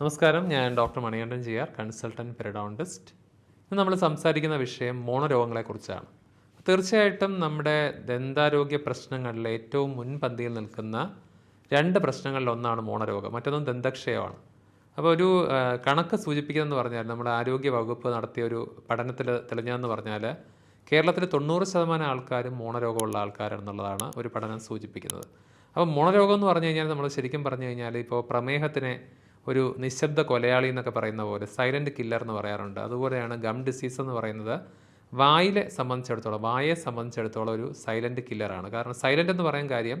നമസ്കാരം ഞാൻ doctor Manikandan G consultant periodontist. ഇന്ന് നമ്മൾ സംസാരിക്കുന്ന വിഷയം മോണരോഗങ്ങളെക്കുറിച്ചാണ്. തീർച്ചയായിട്ടും നമ്മുടെ ദന്താരോഗ്യ പ്രശ്നങ്ങളിൽ ഏറ്റവും മുൻപന്തിയിൽ നിൽക്കുന്ന രണ്ട് പ്രശ്നങ്ങളിൽ ഒന്നാണ് മോണരോഗം മറ്റൊന്നും ദന്തക്ഷയമാണ്. അപ്പോൾ ഒരു കണക്ക് സൂചിപ്പിക്കുന്നതെന്ന് പറഞ്ഞാൽ നമ്മുടെ ആരോഗ്യ വകുപ്പ് നടത്തിയ ഒരു പഠനത്തിൽ തെളിഞ്ഞതെന്ന് പറഞ്ഞാൽ കേരളത്തിൽ തൊണ്ണൂറ് ശതമാനം ആൾക്കാരും മോണരോഗമുള്ള ആൾക്കാരാണെന്നുള്ളതാണ് ഒരു പഠനം സൂചിപ്പിക്കുന്നത്. അപ്പോൾ മോണരോഗം എന്ന് പറഞ്ഞു കഴിഞ്ഞാൽ നമ്മൾ ശരിക്കും പറഞ്ഞു കഴിഞ്ഞാൽ ഇപ്പോൾ പ്രമേഹത്തിനെ ഒരു നിശബ്ദ കൊലയാളി എന്നൊക്കെ പറയുന്ന പോലെ സൈലന്റ് കില്ലർ എന്ന് പറയാറുണ്ട്. അതുപോലെയാണ് ഗം ഡിസീസ് എന്ന് പറയുന്നത് വായിലെ സംബന്ധിച്ചിടത്തോളം വായയെ സംബന്ധിച്ചിടത്തോളം ഒരു സൈലന്റ് കില്ലറാണ് കാരണം സൈലന്റ് എന്ന് പറയാൻ കാര്യം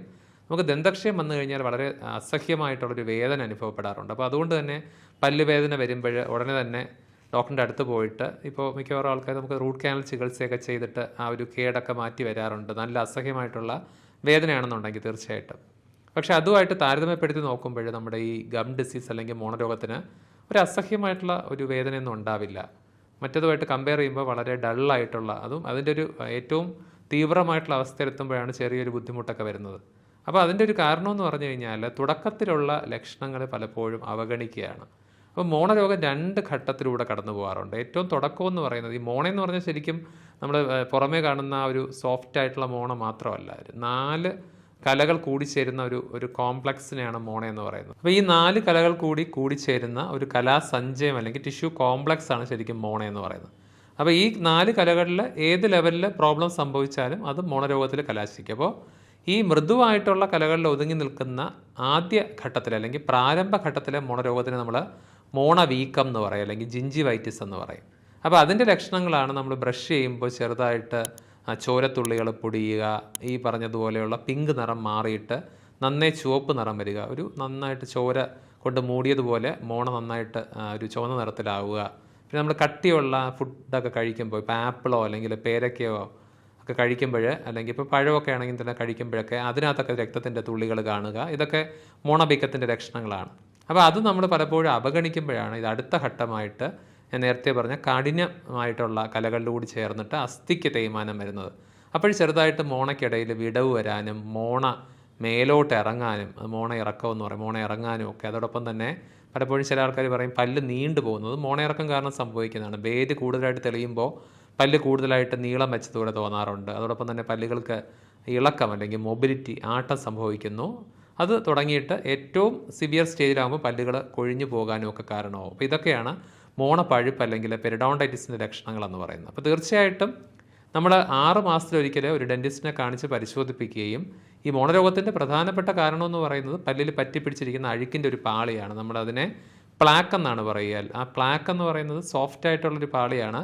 നമുക്ക് ദന്തക്ഷയം വന്നു കഴിഞ്ഞാൽ വളരെ അസഹ്യമായിട്ടുള്ളൊരു വേദന അനുഭവപ്പെടാറുണ്ട്. അപ്പോൾ അതുകൊണ്ട് തന്നെ പല്ലുവേദന വരുമ്പോൾ ഉടനെ തന്നെ ഡോക്ടറിന്റെ അടുത്ത് പോയിട്ട് ഇപ്പോൾ മിക്കവാറും ആൾക്കാർ നമുക്ക് റൂട്ട് കാനൽ ചികിത്സയൊക്കെ ചെയ്തിട്ട് ആ ഒരു കേടൊക്കെ മാറ്റി വരാറുണ്ട്. നല്ല അസഹ്യമായിട്ടുള്ള വേദനയാണെന്നുണ്ടെങ്കിൽ തീർച്ചയായിട്ടും. പക്ഷേ അതുമായിട്ട് താരതമ്യപ്പെടുത്തി നോക്കുമ്പോൾ നമ്മുടെ ഈ ഗം ഡിസീസ് അല്ലെങ്കിൽ മോണരോഗത്തിന് ഒരു അസഹ്യമായിട്ടുള്ള ഒരു വേദനയൊന്നും ഉണ്ടാവില്ല. മറ്റതുമായിട്ട് കമ്പയർ ചെയ്യുമ്പോൾ വളരെ ഡള്ളായിട്ടുള്ള അതും അതിന്റെ ഒരു ഏറ്റവും തീവ്രമായിട്ടുള്ള അവസ്ഥയിലെത്തുമ്പോഴാണ് ചെറിയൊരു ബുദ്ധിമുട്ടൊക്കെ വരുന്നത്. അപ്പോൾ അതിന്റെ ഒരു കാരണം എന്ന് പറഞ്ഞു കഴിഞ്ഞാൽ തുടക്കത്തിലുള്ള ലക്ഷണങ്ങൾ പലപ്പോഴും അവഗണിക്കുകയാണ്. അപ്പോൾ മോണരോഗം രണ്ട് ഘട്ടത്തിലൂടെ കടന്നു പോകാറുണ്ട്. ഏറ്റവും തുടക്കം എന്ന് പറയുന്നത് ഈ മോണ എന്ന് പറഞ്ഞാൽ ശരിക്കും നമ്മൾ പുറമേ കാണുന്ന ഒരു സോഫ്റ്റ് ആയിട്ടുള്ള മോണ മാത്രമല്ല. നാല് കലകൾ കൂടിച്ചേരുന്ന ഒരു ഒരു കോംപ്ലക്സിനെയാണ് മോണ എന്ന് പറയുന്നത്. അപ്പോൾ ഈ നാല് കലകൾ കൂടി കൂടിച്ചേരുന്ന ഒരു കലാസഞ്ചയം അല്ലെങ്കിൽ ടിഷ്യൂ കോംപ്ലക്സ് ആണ് ശരിക്കും മോണ എന്ന് പറയുന്നത്. അപ്പോൾ ഈ നാല് കലകളിൽ ഏത് ലെവലിൽ പ്രോബ്ലം സംഭവിച്ചാലും അത് മോണരോഗത്തിൽ കലാശിക്കും. അപ്പോൾ ഈ മൃദുവായിട്ടുള്ള കലകളിൽ ഒതുങ്ങി നിൽക്കുന്ന ആദ്യ ഘട്ടത്തിൽ അല്ലെങ്കിൽ പ്രാരംഭ ഘട്ടത്തിലെ മോണരോഗത്തിന് നമ്മൾ മോണ വീക്കം എന്ന് പറയും അല്ലെങ്കിൽ ജിഞ്ചിവൈറ്റിസ് എന്ന് പറയും. അപ്പോൾ അതിന്റെ ലക്ഷണങ്ങളാണ് നമ്മൾ ബ്രഷ് ചെയ്യുമ്പോൾ ചെറുതായിട്ട് ചോരത്തുള്ളികൾ പൊടിയുക ഈ പറഞ്ഞതുപോലെയുള്ള പിങ്ക് നിറം മാറിയിട്ട് നന്നേ ചുവപ്പ് നിറം വരിക. ഒരു നന്നായിട്ട് ചോര കൊണ്ട് മൂടിയതുപോലെ മോണ നന്നായിട്ട് ഒരു ചുവന്ന നിറത്തിലാവുക. പിന്നെ നമ്മൾ കട്ടിയുള്ള ഫുഡൊക്കെ കഴിക്കുമ്പോൾ ഇപ്പോൾ ആപ്പിളോ അല്ലെങ്കിൽ പേരക്കയോ ഒക്കെ കഴിക്കുമ്പോൾ അല്ലെങ്കിൽ ഇപ്പോൾ പഴമൊക്കെ ആണെങ്കിൽ തന്നെ കഴിക്കുമ്പോഴൊക്കെ അതിനകത്തൊക്കെ രക്തത്തിന്റെ തുള്ളികൾ കാണുക. ഇതൊക്കെ മോണബീക്കത്തിന്റെ ലക്ഷണങ്ങളാണ്. അപ്പോൾ അത് നമ്മൾ പലപ്പോഴും അവഗണിക്കുമ്പോഴാണ് ഇത് അടുത്ത ഘട്ടമായിട്ട് ഞാൻ നേരത്തെ പറഞ്ഞ കാഠിന്യമായിട്ടുള്ള കലകളിലൂടെ ചേർന്നിട്ട് അസ്ഥിക്ക് തേയ്മാനം വരുന്നത്. അപ്പോൾ ചെറുതായിട്ട് മോണയ്ക്കിടയിൽ വിടവ് വരാനും മോണ മേലോട്ട് ഇറങ്ങാനും അത് മോണ ഇറക്കം എന്ന് പറയും മോണ ഇറങ്ങാനും ഒക്കെ. അതോടൊപ്പം തന്നെ പലപ്പോഴും ചില ആൾക്കാർ പറയും പല്ല് നീണ്ടു പോകുന്നത്. മോണയിറക്കം കാരണം സംഭവിക്കുന്നതാണ്. വേര് കൂടുതലായിട്ട് തെളിയുമ്പോൾ പല്ല് കൂടുതലായിട്ട് നീളം വെച്ചതുപോലെ തോന്നാറുണ്ട്. അതോടൊപ്പം തന്നെ പല്ലുകൾക്ക് ഇളക്കം അല്ലെങ്കിൽ മൊബിലിറ്റി ആട്ടം സംഭവിക്കുന്നു. അത് തുടങ്ങിയിട്ട് ഏറ്റവും സിവിയർ സ്റ്റേജിലാകുമ്പോൾ പല്ലുകൾ കൊഴിഞ്ഞു പോകാനും ഒക്കെ കാരണമാവും. അപ്പോൾ ഇതൊക്കെയാണ് മോണപ്പഴുപ്പ് അല്ലെങ്കിൽ പെരിഡോണ്ടൈറ്റിസിന്റെ ലക്ഷണങ്ങളെന്ന് പറയുന്നത്. അപ്പോൾ തീർച്ചയായിട്ടും നമ്മൾ ആറ് മാസത്തിലൊരിക്കൽ ഒരു ഡെന്റിസ്റ്റിനെ കാണിച്ച് പരിശോധിപ്പിക്കുകയും ഈ മോണരോഗത്തിന്റെ പ്രധാനപ്പെട്ട കാരണമെന്ന് പറയുന്നത് പല്ലിൽ പറ്റിപ്പിടിച്ചിരിക്കുന്ന അഴുക്കിന്റെ ഒരു പാളിയാണ്. നമ്മളതിനെ പ്ലാക്ക് എന്നാണ് പറയുക. ആ പ്ലാക്ക് എന്ന് പറയുന്നത് സോഫ്റ്റ് ആയിട്ടുള്ളൊരു പാളിയാണ്.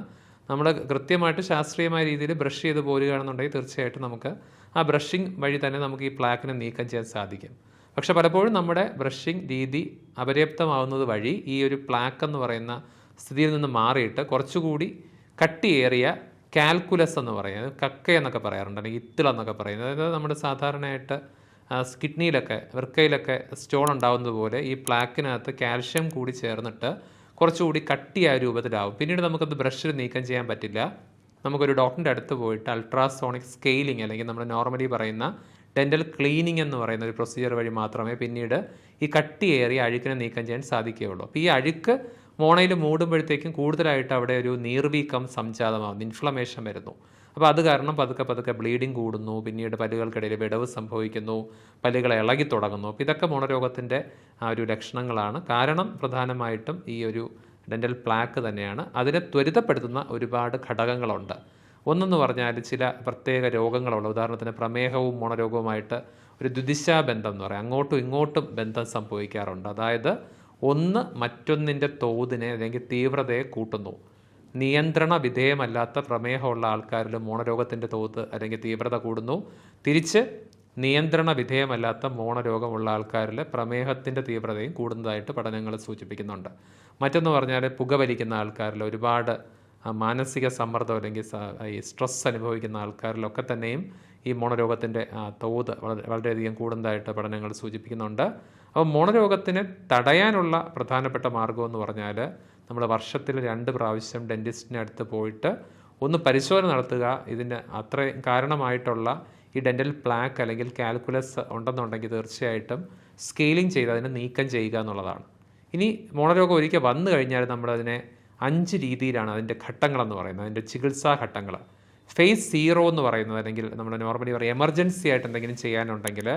നമ്മൾ കൃത്യമായിട്ട് ശാസ്ത്രീയമായ രീതിയിൽ ബ്രഷ് ചെയ്ത് പോരുകയാണെന്നുണ്ടെങ്കിൽ തീർച്ചയായിട്ടും നമുക്ക് ആ ബ്രഷിംഗ് വഴി തന്നെ നമുക്ക് ഈ പ്ലാക്കിനെ നീക്കം ചെയ്യാൻ സാധിക്കും. പക്ഷേ പലപ്പോഴും നമ്മുടെ ബ്രഷിംഗ് രീതി അപര്യാപ്തമാവുന്നത് വഴി ഈ ഒരു പ്ലാക്ക് എന്ന് പറയുന്ന സ്ഥിതിയിൽ നിന്ന് മാറിയിട്ട് കുറച്ചുകൂടി കട്ടിയേറിയ കാൽക്കുലസ് എന്ന് പറയുന്നത് കക്ക എന്നൊക്കെ പറയാറുണ്ട് അല്ലെങ്കിൽ ഇത്തിള എന്നൊക്കെ പറയുന്നത്. അതായത് നമ്മുടെ സാധാരണയായിട്ട് കിഡ്നിയിലൊക്കെ വൃക്കയിലൊക്കെ സ്റ്റോൺ ഉണ്ടാകുന്നതുപോലെ ഈ പ്ലാക്കിനകത്ത് കാൽഷ്യം കൂടി ചേർന്നിട്ട് കുറച്ചുകൂടി കട്ടിയായ രൂപത്തിലാവും. പിന്നീട് നമുക്കത് ബ്രഷിൽ നീക്കം ചെയ്യാൻ പറ്റില്ല. നമുക്കൊരു ഡോക്ടറിന്റെ അടുത്ത് പോയിട്ട് അൾട്രാസോണിക് സ്കെയിലിംഗ് അല്ലെങ്കിൽ നമ്മൾ നോർമലി പറയുന്ന ഡെന്റൽ ക്ലീനിങ് എന്ന് പറയുന്ന ഒരു പ്രൊസീജിയർ വഴി മാത്രമേ പിന്നീട് ഈ കട്ടിയേറിയ അഴുക്കിനെ നീക്കം ചെയ്യാൻ സാധിക്കുകയുള്ളൂ. അപ്പോൾ ഈ അഴുക്ക് മോണയിൽ മൂടുമ്പോഴത്തേക്കും കൂടുതലായിട്ട് അവിടെ ഒരു നീർവീക്കം സംജാതമാകുന്നു ഇൻഫ്ലമേഷൻ വരുന്നു. അപ്പോൾ അത് കാരണം പതുക്കെ പതുക്കെ ബ്ലീഡിങ് കൂടുന്നു പിന്നീട് പല്ലുകൾക്കിടയിൽ വിടവ് സംഭവിക്കുന്നു പല്ലുകളെ ഇളകി തുടങ്ങുന്നു. അപ്പോൾ ഇതൊക്കെ മോണരോഗത്തിന്റെ ആ ഒരു ലക്ഷണങ്ങളാണ്. കാരണം പ്രധാനമായിട്ടും ഈ ഒരു ഡെന്റൽ പ്ലാക്ക് തന്നെയാണ്. അതിനെ ത്വരിതപ്പെടുത്തുന്ന ഒരുപാട് ഘടകങ്ങളുണ്ട്. ഒന്നെന്ന് പറഞ്ഞാൽ ചില പ്രത്യേക രോഗങ്ങളുള്ള ഉദാഹരണത്തിന് പ്രമേഹവും മോണരോഗവുമായിട്ട് ഒരു ദ്വിദിശാ ബന്ധം എന്ന് പറയാം. അങ്ങോട്ടും ഇങ്ങോട്ടും ബന്ധം സംഭവിക്കാറുണ്ട്. അതായത് ഒന്ന് മറ്റൊന്നിന്റെ തോതിനെ അല്ലെങ്കിൽ തീവ്രതയെ കൂട്ടുന്നു. നിയന്ത്രണ വിധേയമല്ലാത്ത പ്രമേഹമുള്ള ആൾക്കാരിൽ മോണരോഗത്തിന്റെ തോത് അല്ലെങ്കിൽ തീവ്രത കൂടുന്നു. തിരിച്ച് നിയന്ത്രണ വിധേയമല്ലാത്ത മോണരോഗമുള്ള ആൾക്കാരിൽ പ്രമേഹത്തിന്റെ തീവ്രതയും കൂടുന്നതായിട്ട് പഠനങ്ങൾ സൂചിപ്പിക്കുന്നുണ്ട്. മറ്റൊന്ന് പറഞ്ഞാൽ പുകവലിക്കുന്ന ആൾക്കാരിൽ ഒരുപാട് മാനസിക സമ്മർദ്ദം അല്ലെങ്കിൽ ഈ സ്ട്രെസ് അനുഭവിക്കുന്ന ആൾക്കാരിലൊക്കെ തന്നെയും ഈ മോണരോഗത്തിന്റെ തോത് വളരെ വളരെയധികം കൂടുന്നതായിട്ട് പഠനങ്ങൾ സൂചിപ്പിക്കുന്നുണ്ട്. അപ്പോൾ മോണരോഗത്തിന് തടയാനുള്ള പ്രധാനപ്പെട്ട മാർഗം എന്ന് പറഞ്ഞാൽ നമ്മൾ വർഷത്തിൽ രണ്ട് പ്രാവശ്യം ഡെന്റിസ്റ്റിന്റെ അടുത്ത് പോയിട്ട് ഒന്ന് പരിശോധന നടത്തുക. ഇതിന് അത്രയും കാരണമായിട്ടുള്ള ഈ ഡെന്റൽ പ്ലാക്ക് അല്ലെങ്കിൽ കാൽക്കുലസ് ഉണ്ടെന്നുണ്ടെങ്കിൽ തീർച്ചയായിട്ടും സ്കെയിലിംഗ് ചെയ്ത് അതിനെ നീക്കം ചെയ്യുക എന്നുള്ളതാണ്. ഇനി മോണരോഗം ഒരിക്കൽ വന്നു കഴിഞ്ഞാൽ നമ്മളതിനെ അഞ്ച് രീതിയിലാണ് അതിന്റെ ഘട്ടങ്ങളെന്ന് പറയുന്നത്. അതിന്റെ ചികിത്സാ ഘട്ടങ്ങൾ. ഫേസ് സീറോ എന്ന് പറയുന്നത് അല്ലെങ്കിൽ നമ്മൾ നോർമലി പറയും എമർജൻസി ആയിട്ട് എന്തെങ്കിലും ചെയ്യാനുണ്ടെങ്കിൽ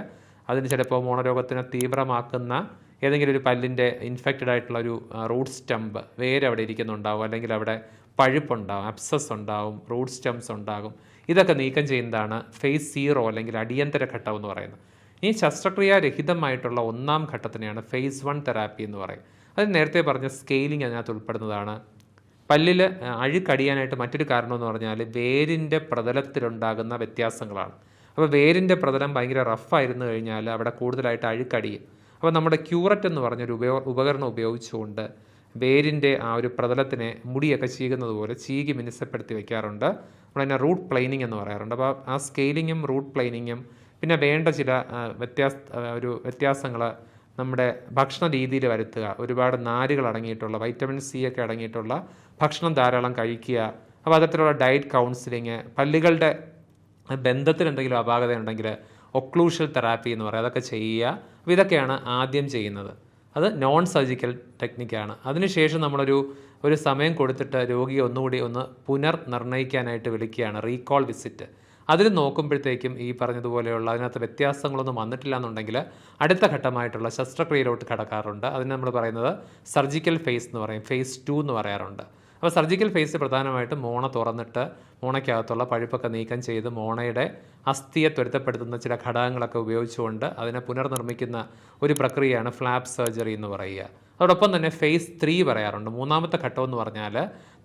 അതിന് ചിലപ്പോൾ മോണരോഗത്തിനെ തീവ്രമാക്കുന്ന ഏതെങ്കിലും ഒരു പല്ലിന്റെ ഇൻഫെക്റ്റഡ് ആയിട്ടുള്ള ഒരു റൂട്ട് സ്റ്റമ്പ് വേര് അവിടെ ഇരിക്കുന്നുണ്ടാവും. അല്ലെങ്കിൽ അവിടെ പഴുപ്പുണ്ടാവും അപ്സസ് ഉണ്ടാവും റൂട്ട് സ്റ്റംസ് ഉണ്ടാകും. ഇതൊക്കെ നീക്കം ചെയ്യുന്നതാണ് ഫേസ് സീറോ അല്ലെങ്കിൽ അടിയന്തര ഘട്ടം എന്ന് പറയുന്നത്. ഈ ശസ്ത്രക്രിയ രഹിതമായിട്ടുള്ള ഒന്നാം ഘട്ടത്തിനെയാണ് ഫേസ് വൺ തെറാപ്പി എന്ന് പറയും അത് നേരത്തെ പറഞ്ഞ സ്കെയിലിംഗ് അതിനകത്ത് ഉൾപ്പെടുന്നതാണ്. പല്ലിൽ അഴുക്കടിയാനായിട്ട് മറ്റൊരു കാരണം എന്ന് പറഞ്ഞാൽ വേരിന്റെ പ്രതലത്തിലുണ്ടാകുന്ന വ്യത്യാസങ്ങളാണ്. അപ്പോൾ വേരിന്റെ പ്രതലം ഭയങ്കര റഫായിരുന്നു കഴിഞ്ഞാൽ അവിടെ കൂടുതലായിട്ട് അഴുക്കടിയും അപ്പോൾ നമ്മുടെ ക്യൂററ്റ് എന്ന് പറഞ്ഞൊരു ഉപയോ ഉപകരണം ഉപയോഗിച്ചുകൊണ്ട് വേരിന്റെ ആ ഒരു പ്രതലത്തിനെ മുടിയൊക്കെ ചീകുന്നത് പോലെ ചീകി മിനുസപ്പെടുത്തി വെക്കാറുണ്ട്. നമ്മളതിനെ റൂട്ട് പ്ലെയിനിങ് എന്ന് പറയാറുണ്ട്. അപ്പോൾ ആ സ്കെയിലിങ്ങും റൂട്ട് പ്ലെയിനിങ്ങും പിന്നെ വേണ്ട ചില വ്യത്യാസ ഒരു വ്യത്യാസങ്ങൾ നമ്മുടെ ഭക്ഷണ രീതിയിൽ വരുത്തുക. ഒരുപാട് നാരുകൾ അടങ്ങിയിട്ടുള്ള വൈറ്റമിൻ സി ഒക്കെ അടങ്ങിയിട്ടുള്ള ഭക്ഷണം ധാരാളം കഴിക്കുക. അപ്പോൾ അത്തരത്തിലുള്ള ഡയറ്റ് കൗൺസിലിങ് പല്ലുകളുടെ ബന്ധത്തിൽ എന്തെങ്കിലും അപാകത ഉണ്ടെങ്കിൽ ഒക്ലൂഷൽ തെറാപ്പി എന്ന് പറയുക അതൊക്കെ ചെയ്യുക. അപ്പോൾ ഇതൊക്കെയാണ് ആദ്യം ചെയ്യുന്നത്. അത് നോൺ സർജിക്കൽ ടെക്നിക്കാണ് അതിനുശേഷം നമ്മളൊരു ഒരു സമയം കൊടുത്തിട്ട് രോഗിയെ ഒന്നുകൂടി ഒന്ന് പുനർനിർണയിക്കാനായിട്ട് വിളിക്കുകയാണ്. റീകോൾ വിസിറ്റ് അതിൽ നോക്കുമ്പോഴത്തേക്കും ഈ പറഞ്ഞതുപോലെയുള്ള അതിനകത്ത് വ്യത്യാസങ്ങളൊന്നും വന്നിട്ടില്ല എന്നുണ്ടെങ്കിൽ അടുത്ത ഘട്ടമായിട്ടുള്ള ശസ്ത്രക്രിയയിലോട്ട് കടക്കാറുണ്ട്. അതിന് നമ്മൾ പറയുന്നത് സർജിക്കൽ ഫേസ് എന്ന് പറയും. ഫേസ് ടു എന്ന് പറയാറുണ്ട്. അപ്പോൾ സർജിക്കൽ ഫേസ് പ്രധാനമായിട്ടും മോണ തുറന്നിട്ട് മോണയ്ക്കകത്തുള്ള പഴുപ്പൊക്കെ നീക്കം ചെയ്ത് മോണയുടെ അസ്ഥിയെ ത്വരിതപ്പെടുത്തുന്ന ചില ഘടകങ്ങളൊക്കെ ഉപയോഗിച്ചുകൊണ്ട് അതിനെ പുനർനിർമ്മിക്കുന്ന ഒരു പ്രക്രിയയാണ് ഫ്ലാപ്പ് സർജറി എന്ന് പറയുക. അതോടൊപ്പം തന്നെ ഫേസ് ത്രീ പറയാറുണ്ട്. മൂന്നാമത്തെ ഘട്ടം എന്ന് പറഞ്ഞാൽ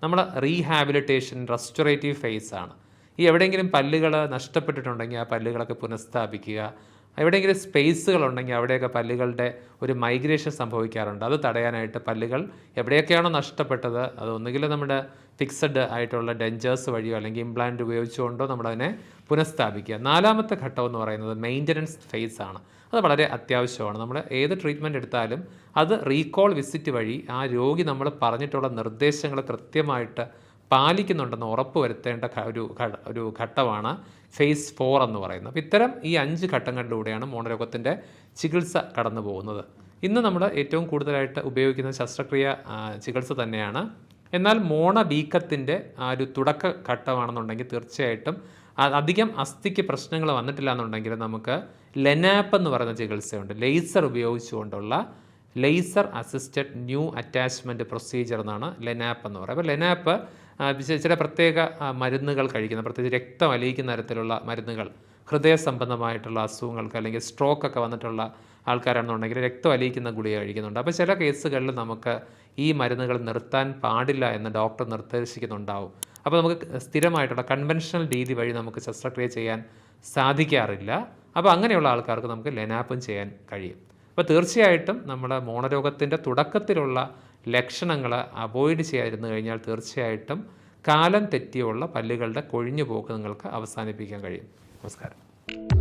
നമ്മൾ റീഹാബിലിറ്റേഷൻ റെസ്റ്റോറേറ്റീവ് ഫേസ് ആണ്. ഈ എവിടെയെങ്കിലും പല്ലുകൾ നഷ്ടപ്പെട്ടിട്ടുണ്ടെങ്കിൽ ആ പല്ലുകളൊക്കെ പുനഃസ്ഥാപിക്കുക എവിടെയെങ്കിലും സ്പേസുകൾ ഉണ്ടെങ്കിൽ അവിടെയൊക്കെ പല്ലുകളുടെ ഒരു മൈഗ്രേഷൻ സംഭവിക്കാറുണ്ട്. അത് തടയാനായിട്ട് പല്ലുകൾ എവിടെയൊക്കെയാണോ നഷ്ടപ്പെട്ടത് അത് ഒന്നുകിൽ നമ്മുടെ ഫിക്സഡ് ആയിട്ടുള്ള ഡെഞ്ചേഴ്സ് വഴിയോ അല്ലെങ്കിൽ ഇംപ്ലാന്റ് ഉപയോഗിച്ചുകൊണ്ടോ നമ്മളതിനെ പുനഃസ്ഥാപിക്കുക. നാലാമത്തെ ഘട്ടം എന്ന് പറയുന്നത് മെയിന്റനൻസ് ഫേസ് ആണ്. അത് വളരെ അത്യാവശ്യമാണ്. നമ്മൾ ഏത് ട്രീറ്റ്മെന്റ് എടുത്താലും അത് റീകോൾ വിസിറ്റ് വഴി ആ രോഗി നമ്മൾ പറഞ്ഞിട്ടുള്ള നിർദ്ദേശങ്ങൾ കൃത്യമായിട്ട് പാലിക്കുന്നുണ്ടെന്ന് ഉറപ്പ് വരുത്തേണ്ട ഒരു ഒരു ഘട്ടമാണ് ഫേസ് ഫോർ എന്ന് പറയുന്നത്. അപ്പോൾ ഇത്തരം ഈ അഞ്ച് ഘട്ടങ്ങളിലൂടെയാണ് മോണരോഗത്തിന്റെ ചികിത്സ കടന്നു പോകുന്നത് ഇന്ന് നമ്മൾ ഏറ്റവും കൂടുതലായിട്ട് ഉപയോഗിക്കുന്ന ശസ്ത്രക്രിയ ചികിത്സ തന്നെയാണ്. എന്നാൽ മോണ വീക്കത്തിന്റെ ആ ഒരു തുടക്ക ഘട്ടമാണെന്നുണ്ടെങ്കിൽ തീർച്ചയായിട്ടും അധികം അസ്ഥിക്ക് പ്രശ്നങ്ങൾ വന്നിട്ടില്ല എന്നുണ്ടെങ്കിൽ നമുക്ക് ലെനാപ്പ് എന്ന് പറയുന്ന ചികിത്സയുണ്ട്. Laser ഉപയോഗിച്ചുകൊണ്ടുള്ള laser assisted new attachment procedure എന്നാണ് ലെനാപ്പ് എന്ന് പറയുന്നത്. അപ്പോൾ ലെനാപ്പ് ചില പ്രത്യേക മരുന്നുകൾ കഴിക്കുന്ന പ്രത്യേകിച്ച് രക്തം അലിയിക്കുന്ന തരത്തിലുള്ള മരുന്നുകൾ ഹൃദയ സംബന്ധമായിട്ടുള്ള അസുഖങ്ങൾക്ക് അല്ലെങ്കിൽ സ്ട്രോക്ക് ഒക്കെ വന്നിട്ടുള്ള ആൾക്കാരാണെന്നുണ്ടെങ്കിൽ രക്തം അലിയിക്കുന്ന ഗുളിക കഴിക്കുന്നുണ്ട്. അപ്പോൾ ചില കേസുകളിൽ നമുക്ക് ഈ മരുന്നുകൾ നിർത്താൻ പാടില്ല എന്ന് ഡോക്ടർ നിർദ്ദേശിക്കുന്നുണ്ടാവും. അപ്പോൾ നമുക്ക് സ്ഥിരമായിട്ടുള്ള കൺവെൻഷണൽ രീതി വഴി നമുക്ക് ശസ്ത്രക്രിയ ചെയ്യാൻ സാധിക്കാറില്ല. അപ്പോൾ അങ്ങനെയുള്ള ആൾക്കാർക്ക് നമുക്ക് ലെനാപ്പും ചെയ്യാൻ കഴിയും. അപ്പോൾ തീർച്ചയായിട്ടും നമ്മുടെ മോണരോഗത്തിന്റെ തുടക്കത്തിലുള്ള ലക്ഷണങ്ങൾ അവോയ്ഡ് ചെയ്യാതിരുന്നു കഴിഞ്ഞാൽ തീർച്ചയായിട്ടും കാലം തെറ്റിയുള്ള പല്ലുകളുടെ കൊഴിഞ്ഞു പോക്ക് നിങ്ങൾക്ക് അവസാനിപ്പിക്കാൻ കഴിയും. നമസ്കാരം.